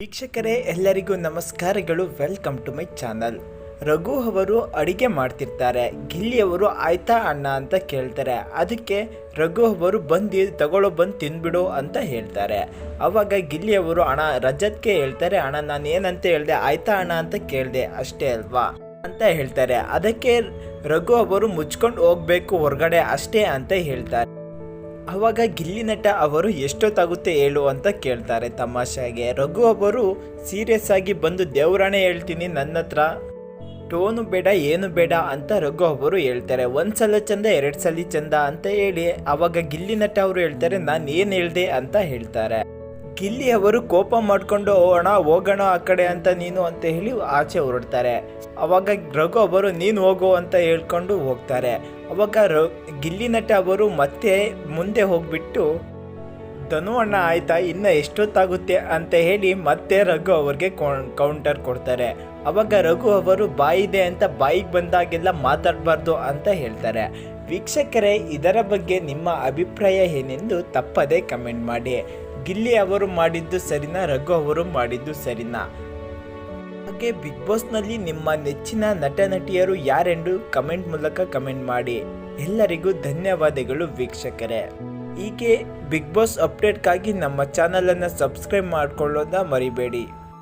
ವೀಕ್ಷಕರೇ, ಎಲ್ಲರಿಗೂ ನಮಸ್ಕಾರಗಳು. Welcome to my channel Raghu ಅವರು ಅಡಿಗೆ ಮಾಡ್ತಿರ್ತಾರೆ. ಗಿಲ್ಲಿಯವರು ಆಯ್ತಾ ಅಣ್ಣ ಅಂತ ಕೇಳ್ತಾರೆ. ಅದಕ್ಕೆ ರಘು ಅವರು ಬಂದು ತಗೊಳ್ಳೋ, ಬಂದು ತಿಂದ್ಬಿಡು ಅಂತ ಹೇಳ್ತಾರೆ. ಅವಾಗ ಗಿಲ್ಲಿಯವರು ಅಣ್ಣ, ರಜತ್ಗೆ ಹೇಳ್ತಾರೆ, ಅಣ್ಣ, ನಾನು ಏನಂತ ಹೇಳಿದೆ, ಆಯ್ತಾ ಅಣ್ಣ ಅಂತ ಕೇಳಿದೆ, ಅಷ್ಟೇ ಅಲ್ವಾ? ಅಂತ ಹೇಳ್ತಾರೆ. ಅದಕ್ಕೆ ರಘು ಅವರು ಮುಚ್ಕೊಂಡು ಹೋಗ್ಬೇಕು, ಹೊರಗಡೆ ಅಷ್ಟೇ ಅಂತ ಹೇಳ್ತಾರೆ. ಅವಾಗ ಗಿಲ್ಲಿ ನಟ ಅವರು ಎಷ್ಟೊತ್ತಾಗುತ್ತೆ ಹೇಳು ಅಂತ ಕೇಳ್ತಾರೆ ತಮಾಷೆಗೆ. ರಘು ಅವರು ಸೀರಿಯಸ್ ಆಗಿ ಬಂದು ದೇವ್ರಾಣೆ ಹೇಳ್ತೀನಿ ನನ್ನ ಹತ್ರ. ಟೋನು ಬೇಡ, ಏನು ಬೇಡ ಅಂತ ರಘು ಅವರು ಹೇಳ್ತಾರೆ. ಒಂದ್ಸಲ ಚಂದ ಎರಡು ಸಲ ಚಂದ ಅಂತ ಹೇಳಿ ಅವಾಗ ಗಿಲ್ಲಿ ನಟ ಅವರು ಹೇಳ್ತಾರೆ, ನಾನು ಏನು ಹೇಳ್ದೆ ಅಂತ ಹೇಳ್ತಾರೆ. ಗಿಲ್ಲಿ ಅವರು ಕೋಪ ಮಾಡಿಕೊಂಡು ಹೋಗೋಣ ಹೋಗೋಣ ಆ ಕಡೆ ಅಂತ ನೀನು ಅಂತ ಹೇಳಿ ಆಚೆ ಹೊರಡ್ತಾರೆ. ಅವಾಗ ರಘು ಅವರು, ನೀನು ಹೋಗು ಅಂತ ಹೇಳ್ಕೊಂಡು ಹೋಗ್ತಾರೆ. ಅವಾಗ ರ, ಗಿಲ್ಲಿ ನಟ ಅವರು ಮತ್ತೆ ಮುಂದೆ ಹೋಗ್ಬಿಟ್ಟು, ಧನು ಅಣ್ಣ, ಆಯ್ತಾ? ಇನ್ನು ಎಷ್ಟೊತ್ತಾಗುತ್ತೆ? ಅಂತ ಹೇಳಿ ಮತ್ತೆ ರಘು ಅವ್ರಿಗೆ ಕೌಂಟರ್ ಕೊಡ್ತಾರೆ. ಅವಾಗ ರಘು ಅವರು ಬಾಯಿದೆ ಅಂತ, ಬಾಯಿಗೆ ಬಂದಾಗೆಲ್ಲ ಮಾತಾಡಬಾರ್ದು ಅಂತ ಹೇಳ್ತಾರೆ. ವೀಕ್ಷಕರೇ, ಇದರ ಬಗ್ಗೆ ನಿಮ್ಮ ಅಭಿಪ್ರಾಯ ಏನೆಂದು ತಪ್ಪದೇ ಕಮೆಂಟ್ ಮಾಡಿ. ಗಿಲ್ಲಿ ಅವರು ಮಾಡಿದ್ದು ಸರಿನಾ, ರಘು ಅವರು ಮಾಡಿದ್ದು ಸರಿನಾ? ಹಾಗೆ ಬಿಗ್ ಬಾಸ್ನಲ್ಲಿ ನಿಮ್ಮ ನೆಚ್ಚಿನ ನಟ ನಟಿಯರು ಯಾರೆಂದು ಕಮೆಂಟ್ ಮೂಲಕ ಕಮೆಂಟ್ ಮಾಡಿ. ಎಲ್ಲರಿಗೂ ಧನ್ಯವಾದಗಳು ವೀಕ್ಷಕರೇ. ಹೀಗೆ ಬಿಗ್ ಬಾಸ್ ಅಪ್ಡೇಟ್ಗಾಗಿ ನಮ್ಮ ಚಾನಲನ್ನು ಸಬ್ಸ್ಕ್ರೈಬ್ ಮಾಡ್ಕೊಳ್ಳೋದ ಮರಿಬೇಡಿ.